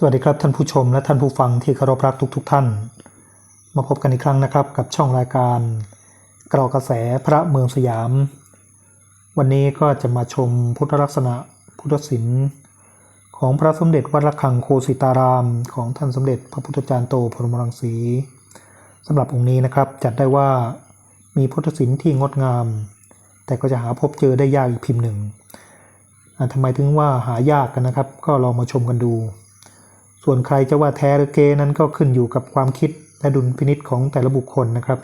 สวัสดีครับท่านผู้ชมและท่านผู้ฟังที่เคารพรักทุกๆทท่าน มาพบกันอีกครั้งนะครับกับช่องรายการกรอกระแสพระเมืองสยาม วันนี้ก็จะมาชมพุทธลักษณะพุทธศิลป์ของพระสมเด็จวัดระฆังโคสิตาราม ของท่านสมเด็จพระพุทธจารย์โตพรมรังสีสำหรับองค์นี้นะครับจัดได้ว่ามีพุทธศิลป์ที่งดงาม แต่ก็จะหาพบเจอได้ยากอีกพิมพ์หนึ่งอ่าทำไมถึงว่าหายากกันนะครับ ก็ลองมาชมกันดู ส่วนใครจะว่าแท้หรือเกนั้นก็ขึ้นอยู่กับความคิดและดุลพินิษของแต่ละบุคคลนะครับ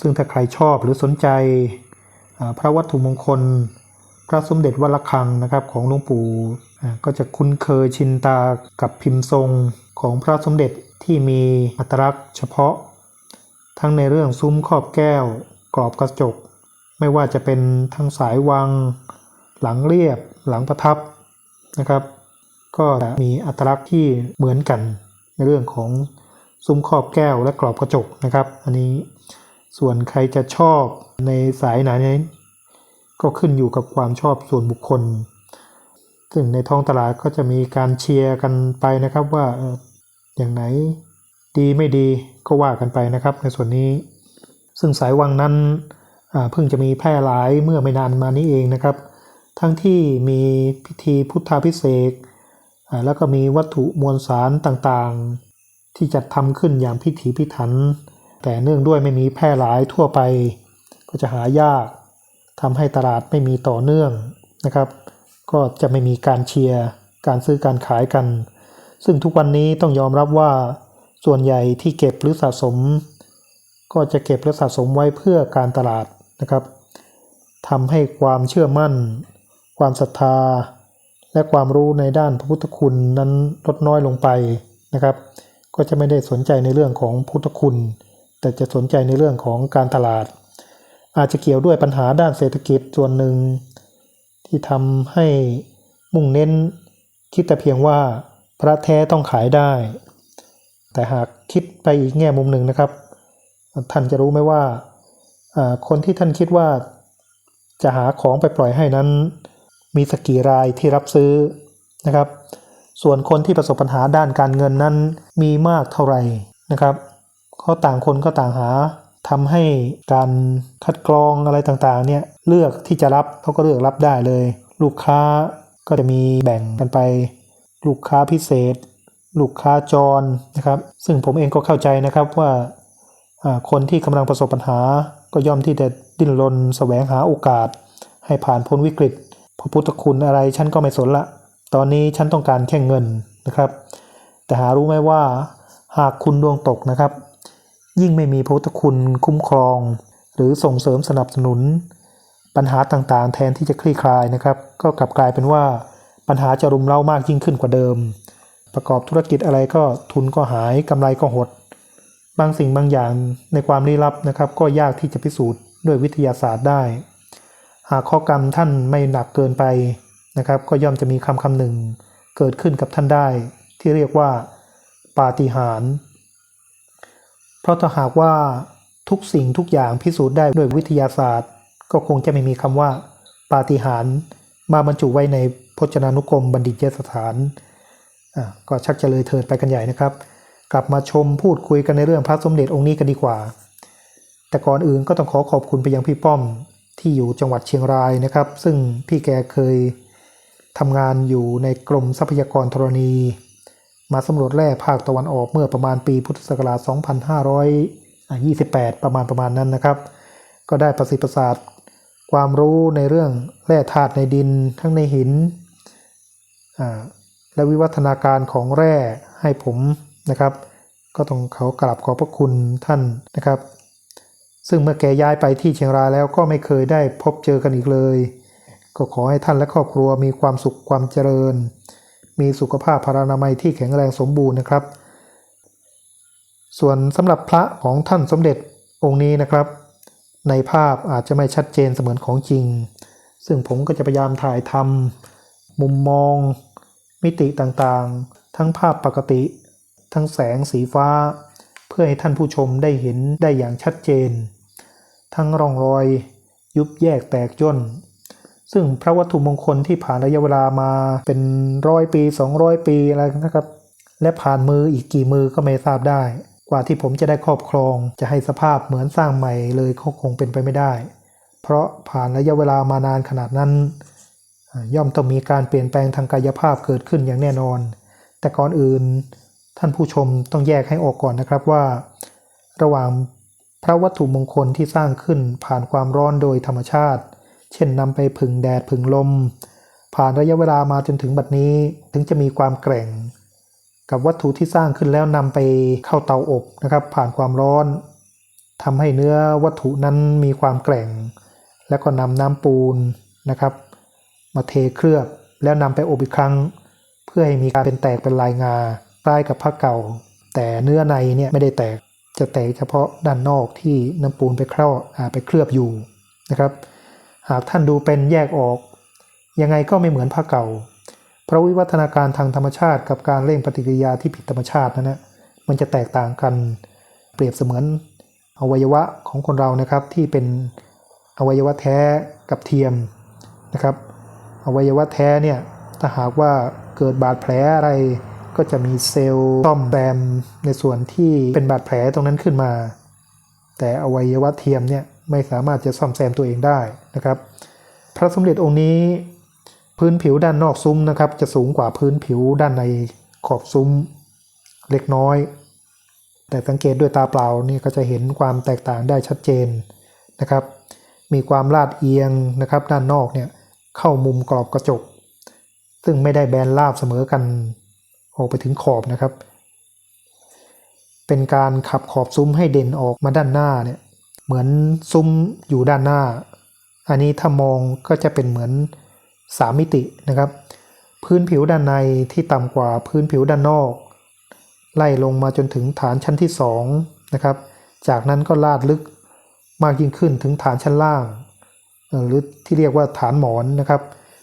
ซึ่งถ้าใครชอบหรือสนใจพระวัตถุมงคล พระสมเด็จวัดระฆังนะครับของหลวงปู่ก็จะคุ้นเคยชินตากับพิมพ์ทรงของพระสมเด็จที่มีอัตลักษณ์เฉพาะ ทั้งในเรื่องซุ้มครอบแก้ว กรอบกระจก ไม่ว่าจะเป็นทั้งสายวัง หลังเรียบ หลังประทับนะครับ ก็จะมีอัตลักษณ์ที่เหมือนกันในเรื่องของซุ้มครอบแก้วและกรอบกระจกนะครับ อันนี้ส่วนใครจะชอบในสายไหนนก็ขึ้นอยู่กับความชอบส่วนบุคคล ซึ่งในท้องตลาดก็จะมีการเชียร์กันไปนะครับว่าอย่างไหนดีไม่ดีก็ว่ากันไปนะครับ ในส่วนนี้ ซึ่งสายวังนั้นเพิ่งจะมีแพร่หลายเมื่อไม่นานมานี้เองนะครับ ทั้งที่มีพิธีพุทธาพิเศษ แล้วก็มีวัตถุมวลสารต่างๆ ที่จัดทำขึ้นอย่างพิถีพิถัน แต่เนื่องด้วยไม่มีแพร่หลายทั่วไป ก็จะหายากทำให้ตลาดไม่มีต่อเนื่องนะครับ ก็จะไม่มีการเชียร์การซื้อการขายกัน ซึ่งทุกวันนี้ต้องยอมรับว่าส่วนใหญ่ที่เก็บหรือสะสม ก็จะเก็บและสะสมไว้เพื่อการตลาดนะครับทำให้ความเชื่อมั่น ความศรัทธา และความรู้ในด้านพระพุทธคุณนั้นลดน้อยลงไปนะครับ ก็จะไม่ได้สนใจในเรื่องของพุทธคุณ แต่จะสนใจในเรื่องของการตลาด อาจจะเกี่ยวด้วยปัญหาด้านเศรษฐกิจส่วนหนึ่ง ที่ทำให้มุ่งเน้น คิดแต่เพียงว่าพระแท้ต้องขายได้ แต่หากคิดไปอีกแง่มุมหนึ่งนะครับ ท่านจะรู้ไหมว่าอ่าคนที่ท่านคิดว่าจะหาของไปปล่อยให้นั้น มีสกี่รายที่รับซื้อนะครับ ส่วนคนที่ประสบปัญหาด้านการเงินนั้นมีมากเท่าไหร่นะครับเขาต่างคนก็ต่างหาทำให้การคัดกรองอะไรต่างๆเนี่ยเลือกที่จะรับเขาก็เลือกรับได้เลย ลูกค้าก็จะมีแบ่งกันไป ลูกค้าพิเศษ ลูกค้าจรนะครับ ซึ่งผมเองก็เข้าใจนะครับว่าอ่าคนที่กำลังประสบปัญหาก็ย่อมที่จะดิ้นรนแสวงหาโอกาส ให้ผ่านพ้นวิกฤต พระพุทธคุณอะไรฉันก็ไม่สนละ ตอนนี้ฉันต้องการแค่เงินนะครับ แต่หารู้ไหมว่าหากคุณดวงตกนะครับ ยิ่งไม่มีพระพุทธคุณคุ้มครอง หรือส่งเสริมสนับสนุน ปัญหาต่างๆ แทนที่จะคลี่คลายนะครับ ก็กลับกลายเป็นว่าปัญหาจะรุมเร้ามากยิ่งขึ้นกว่าเดิม ประกอบธุรกิจอะไรก็ทุนก็หายกำไรก็หด บางสิ่งบางอย่างในความลี้ลับนะครับ ก็ยากที่จะพิสูจน์ด้วยวิทยาศาสตร์ได้ หากข้อกรรมท่านไม่หนักเกินไปนะครับ ก็ย่อมจะมีคำคำหนึ่งเกิดขึ้นกับท่านได้ ที่เรียกว่า ปาฏิหาริย์เพราะถ้าหากว่าทุกสิ่งทุกอย่างพิสูจน์ได้ด้วยวิทยาศาสตร์ ก็คงจะไม่มีคำว่า ปาฏิหาริย์มาบรรจุไว้ในพจนานุกรมบัณฑิตยสถานอะก็ชักจะเลยเถิดไปกันใหญ่นะครับ กลับมาชมพูดคุยกันในเรื่องพระสมเด็จองค์นี้กันดีกว่า แต่ก่อนอื่นก็ต้องขอขอบคุณไปยังพี่ป้อม ที่อยู่จังหวัดเชียงรายนะครับ ซึ่งพี่แกเคยทำงานอยู่ในกรมทรัพยากรธรณี มาสำรวจแร่ภาคตะวันออกเมื่อประมาณปีพุทธศักราช 2528 ประมาณประมาณนั้นนะครับ ก็ได้ประสิทธิ์ประสาทความรู้ในเรื่องแร่ธาตุในดินทั้งในหิน และวิวัฒนาการของแร่ให้ผมนะครับ ก็ต้องเขากราบขอบพระคุณท่านนะครับ ซึ่งเมื่อแกย้ายไปที่เชียงรายแล้วก็ไม่เคยได้พบเจอกันอีกเลย ก็ขอให้ท่านและครอบครัวมีความสุขความเจริญ มีสุขภาพพรานามัยที่แข็งแรงสมบูรณ์นะครับ ส่วนสำหรับพระของท่านสมเด็จองค์นี้นะครับ ในภาพอาจจะไม่ชัดเจนเสมือนของจริง ซึ่งผมก็จะพยายามถ่ายทำมุมมอง มิติต่างๆ ทั้งภาพปกติ ทั้งแสงสีฟ้า เพื่อให้ท่านผู้ชมได้เห็นได้อย่างชัดเจน ทั้งร่องรอย ยุบแยกแตกย่นซึ่งพระวัตถุมงคลที่ผ่านระยะเวลามาเป็นร้อยปี 200 ปีอะไรนะครับ และผ่านมืออีกกี่มือก็ไม่ทราบได้ กว่าที่ผมจะได้ครอบครอง จะให้สภาพเหมือนสร้างใหม่เลยก็คงเป็นไปไม่ได้ เพราะผ่านระยะเวลามานานขนาดนั้น ย่อมต้องมีการเปลี่ยนแปลงทางกายภาพเกิดขึ้นอย่างแน่นอน แต่ก่อนอื่น ท่านผู้ชมต้องแยกให้ออกก่อนนะครับว่า ระหว่าง พระวัตถุมงคลที่สร้างขึ้นผ่านความร้อนโดยธรรมชาติ เช่นนำไปผึ่งแดดผึ่งลม ผ่านระยะเวลามาจนถึงบัดนี้ถึงจะมีความแกร่ง กับวัตถุที่สร้างขึ้นแล้วนำไปเข้าเตาอบนะครับ ผ่านความร้อนทำให้เนื้อวัตถุนั้นมีความแกร่ง แล้วก็นำน้ำปูนนะครับ มาเทเคลือบแล้วนำไปอบอีกครั้ง เพื่อให้มีการเป็นแตกเป็นลายงาคล้กับผ้าเก่า แต่เนื้อในเนี่ยไม่ได้แตก จะแตกเฉพาะด้านนอกที่น้ำปูนไปเคลือบไปเคลือบอยู่นะครับ หากท่านดูเป็นแยกออก ยังไงก็ไม่เหมือนผ้าเก่า เพราะวิวัฒนาการทางธรรมชาติกับการเร่งปฏิกิริยาที่ผิดธรรมชาตินั้นนะมันจะแตกต่างกันเปรียบเสมือนอวัยวะของคนเรานะครับที่เป็นอวัยวะแท้กับเทียมนะครับ อวัยวะแท้เนี่ยถ้าหากว่าเกิดบาดแผลอะไร ก็จะมีเซลล์ซ่อมแซมในส่วนที่เป็นบาดแผลตรงนั้นขึ้นมา แต่อวัยวะเทียมเนี่ยไม่สามารถจะซ่อมแซมตัวเองได้นะครับ พระสมเด็จองค์นี้ พื้นผิวด้านนอกซุ้มนะครับ จะสูงกว่าพื้นผิวด้านในขอบซุ้มเล็กน้อย แต่สังเกตด้วยตาเปล่านี่ก็จะเห็นความแตกต่างได้ชัดเจนนะครับ มีความลาดเอียงนะครับ ด้านนอกเนี่ยเข้ามุมกรอบกระจก ซึ่งไม่ได้แบนราบเสมอกัน ออกไปถึงขอบนะครับ เป็นการขับขอบซุ้มให้เด่นออกมาด้านหน้าเนี่ยเหมือนซุ้มอยู่ด้านหน้า อันนี้ถ้ามองก็จะเป็นเหมือน 3 มิตินะครับ พื้นผิวด้านในที่ต่ำกว่าพื้นผิวด้านนอก ไล่ลงมาจนถึงฐานชั้นที่2นะครับ จากนั้นก็ลาดลึกมากยิ่งขึ้นถึงฐานชั้นล่าง หรือที่เรียกว่าฐานหมอนนะครับ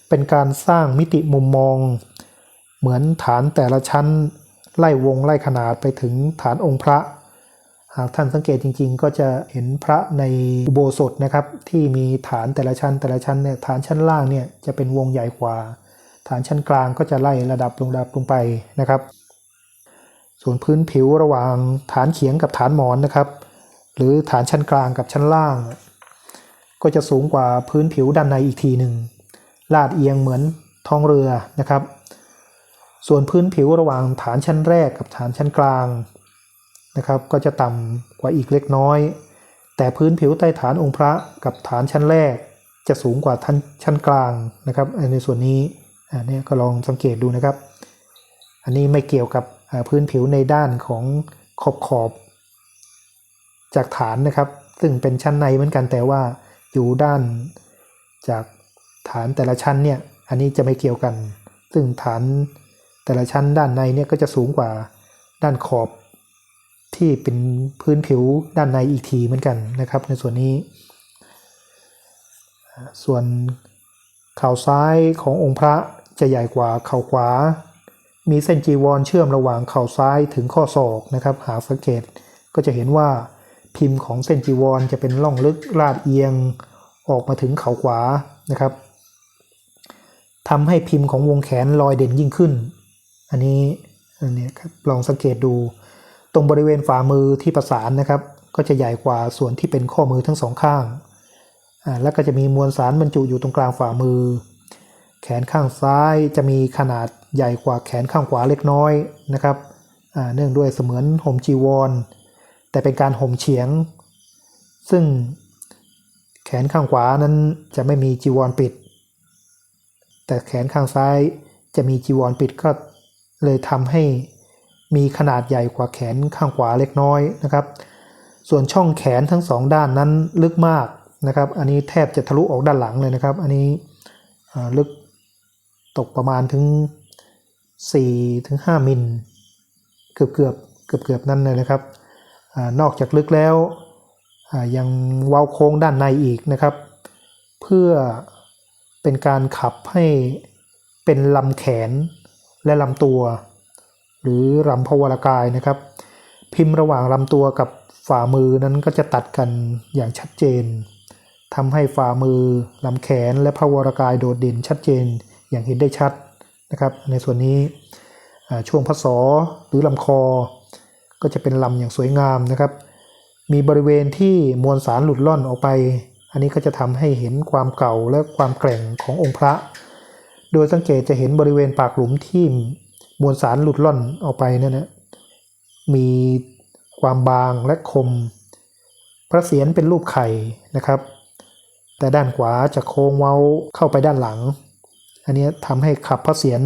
เป็นการสร้างมิติมุมมอง เหมือนฐานแต่ละชั้นไล่วงไล่ขนาดไปถึงฐานองค์พระ หากท่านสังเกตจริง ๆ ก็จะเห็นพระในอุโบสถนะครับ ที่มีฐานแต่ละชั้นแต่ละชั้นเนี่ยฐานชั้นล่างเนี่ยจะเป็นวงใหญ่กว่า ฐานชั้นกลางก็จะไล่ระดับลงดับลงไปนะครับ ส่วนพื้นผิวระหว่างฐานเขียงกับฐานหมอนนะครับ หรือฐานชั้นกลางกับชั้นล่าง ก็จะสูงกว่าพื้นผิวด้านในอีกทีหนึ่งลาดเอียงเหมือนท้องเรือนะครับ ส่วนพื้นผิวระหว่างฐานชั้นแรกกับฐานชั้นกลางนะครับก็จะต่ำกว่าอีกเล็กน้อย แต่พื้นผิวใต้ฐานองค์พระกับฐานชั้นแรก จะสูงกว่าชั้นชั้นกลางนะครับในส่วนนี้อันนี้ก็ลองสังเกตดูนะครับ อันนี้ไม่เกี่ยวกับพื้นผิวในด้านของขอบขอบจากฐานนะครับ ซึ่งเป็นชั้นในเหมือนกันแต่ว่าอยู่ด้านจากฐานแต่ละชั้นเนี่ยอันนี้จะไม่เกี่ยวกัน ซึ่งฐาน แต่ละชั้นด้านในเนี่ยก็จะสูงกว่าด้านขอบที่เป็นพื้นผิวด้านในอีกทีเหมือนกันนะครับ ในส่วนนี้ ส่วนเข่าซ้ายขององค์พระจะใหญ่กว่าเข่าขวา มีเส้นจีวรเชื่อมระหว่างเข่าซ้ายถึงข้อศอกนะครับ หาสังเกตก็จะเห็นว่าพิมพ์ของเส้นจีวรจะเป็นล่องลึกลาดเอียงออกมาถึงเข่าขวานะครับทำให้พิมพ์ของวงแขนลอยเด่นยิ่งขึ้น อันนี้อันนี้ครับลองสังเกตดู ตรงบริเวณฝ่ามือที่ประสานนะครับ ก็จะใหญ่กว่าส่วนที่เป็นข้อมือทั้งสองข้างอ่าแล้วก็จะมีมวลสารบรรจุอยู่ตรงกลางฝ่ามือ แขนข้างซ้ายจะมีขนาดใหญ่กว่าแขนข้างขวาเล็กน้อยนะครับอ่าเนื่องด้วยเสมือนห่มจีวร แต่เป็นการห่มเฉียง ซึ่งแขนข้างขวานั้นจะไม่มีจีวรปิด แต่แขนข้างซ้ายจะมีจีวรปิดก็ เลยทำให้มีขนาดใหญ่กว่าแขนข้างขวาเล็กน้อยนะครับ ส่วนช่องแขนทั้งสองด้านนั้นลึกมากนะครับ อันนี้แทบจะทะลุออกด้านหลังเลยนะครับ อันนี้ลึกตกประมาณถึง4ถึง5มิลเกือบเกือบเกือบเกือบนั่นเลยนะครับอนอกจากลึกแล้วยังเว้าโค้งด้านในอีกนะครับ เพื่อเป็นการขับให้เป็นลำแขน และลำตัว หรือลำพวรกายนะครับ พิมพ์ระหว่างลำตัวกับฝ่ามือนั้นก็จะตัดกันอย่างชัดเจนทำให้ฝ่ามือลำแขนและพวรกายโดดเด่นชัดเจนอย่างเห็นได้ชัดนะครับ ในส่วนนี้ช่วงพศหรือลำคอ ก็จะเป็นลำอย่างสวยงามนะครับ มีบริเวณที่มวลสารหลุดล่อนออกไป อันนี้ก็จะทำให้เห็นความเก่าและความแกร่งขององค์พระ โดยสังเกตจะเห็นบริเวณปากหลุมที่มวลสารหลุดล่อนออกไปนั่นนะมีความบางและคม พระเศียรเป็นรูปไข่นะครับ แต่ด้านขวาจะโค้งเว้าเข้าไปด้านหลัง อันนี้ทำให้ขับพระเศียร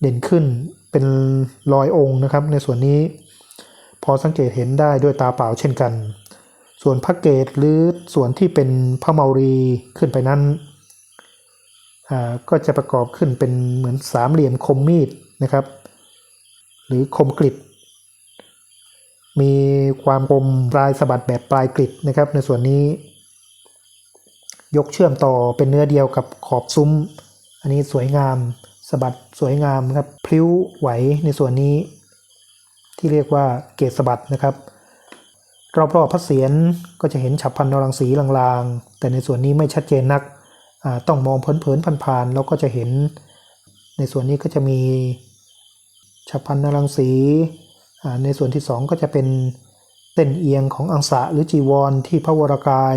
เด่นขึ้นเป็นรอยองค์นะครับ ในส่วนนี้พอสังเกตเห็นได้ด้วยตาเปล่าเช่นกัน ส่วนพระเกตหรือส่วนที่เป็นพระเมารีขึ้นไปนั้น ก็จะประกอบขึ้นเป็นเหมือนสามเหลี่ยมคมมีดนะครับ หรือคมกริดมีความคมปลายสะบัดแบบปลายกริดนะครับ ในส่วนนี้ ยกเชื่อมต่อเป็นเนื้อเดียวกับขอบซุ้ม อันนี้สวยงามสะบัดสวยงามครับพลิ้วไหวในส่วนนี้ ที่เรียกว่าเกศสะบัดนะครับรอบๆพระเศียรก็จะเห็นฉับพันนรังสีลางๆ แต่ในส่วนนี้ไม่ชัดเจนนัก ต้องมองเผินๆผ่านๆแล้วก็จะเห็น ในส่วนนี้ก็จะมีฉับพลันนรังสีในส่วนที่สองก็จะเป็นเต้นเอียงของอังสะหรือจีวรที่พระวรากาย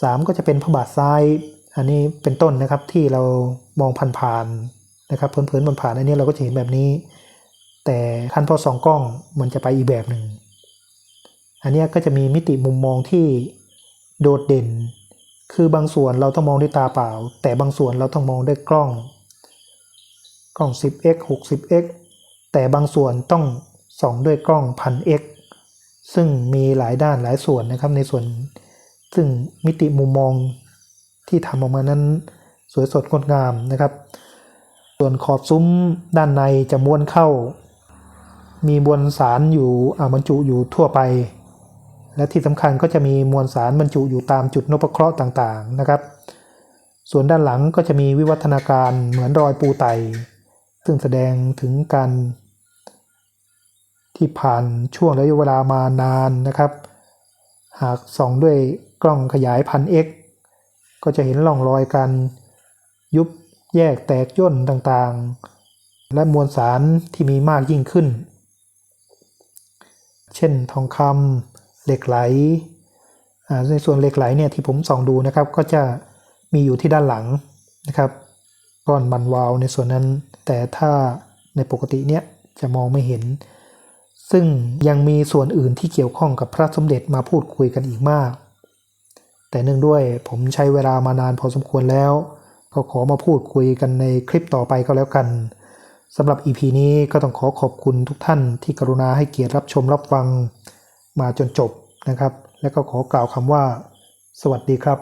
สามก็จะเป็นพระบาทซ้าย อันนี้เป็นต้นนะครับที่เรามองผ่านๆนะครับเผินๆผ่านๆอันนี้เราก็จะเห็นแบบนี้ แต่ขั้นพอสองกล้องมันจะไปอีกแบบหนึ่งอันนี้ก็จะมีมิติมุมมองที่โดดเด่น คือบางส่วนเราต้องมองด้วยตาเปล่า แต่บางส่วนเราต้องมองด้วยกล้อง กล้อง 10x 60x แต่บางส่วนต้องส่องด้วยกล้อง 1000x ซึ่งมีหลายด้านหลายส่วนนะครับในส่วน ซึ่งมิติมุมมองที่ทำออกมานั้นสวยสดงดงามนะครับ ส่วนขอบซุ้มด้านในจะม้วนเข้า มีมวลสารอยู่อ่าบรรจุอยู่ทั่วไป และที่สำคัญก็จะมีมวลสารบรรจุอยู่ตามจุดนพเคราะห์ต่างๆนะครับ ส่วนด้านหลังก็จะมีวิวัฒนาการเหมือนรอยปูไต ซึ่งแสดงถึงการที่ผ่านช่วงระยะเวลามานานนะครับ หากส่องด้วยกล้องขยายพัน x ก็จะเห็นร่องรอยการยุบแยกแตกย่นต่างๆ และมวลสารที่มีมากยิ่งขึ้น เช่นทองคำ เหล็กไหลในส่วนเหล็กไหลเนี่ยที่ผมส่องดูนะครับก็จะมีอยู่ที่ด้านหลังนะครับก้อนมันวาวในส่วนนั้น แต่ถ้าในปกติเนี่ยจะมองไม่เห็น ซึ่งยังมีส่วนอื่นที่เกี่ยวข้องกับพระสมเด็จมาพูดคุยกันอีกมาก แต่เนื่องด้วยผมใช้เวลามานานพอสมควรแล้ว ก็ขอมาพูดคุยกันในคลิปต่อไปก็แล้วกันสำหรับ EP นี้ก็ต้องขอขอบคุณทุกท่านที่กรุณาให้เกียรติรับชมรับฟัง มาจนจบนะครับ และก็ขอกล่าวคำว่า สวัสดีครับ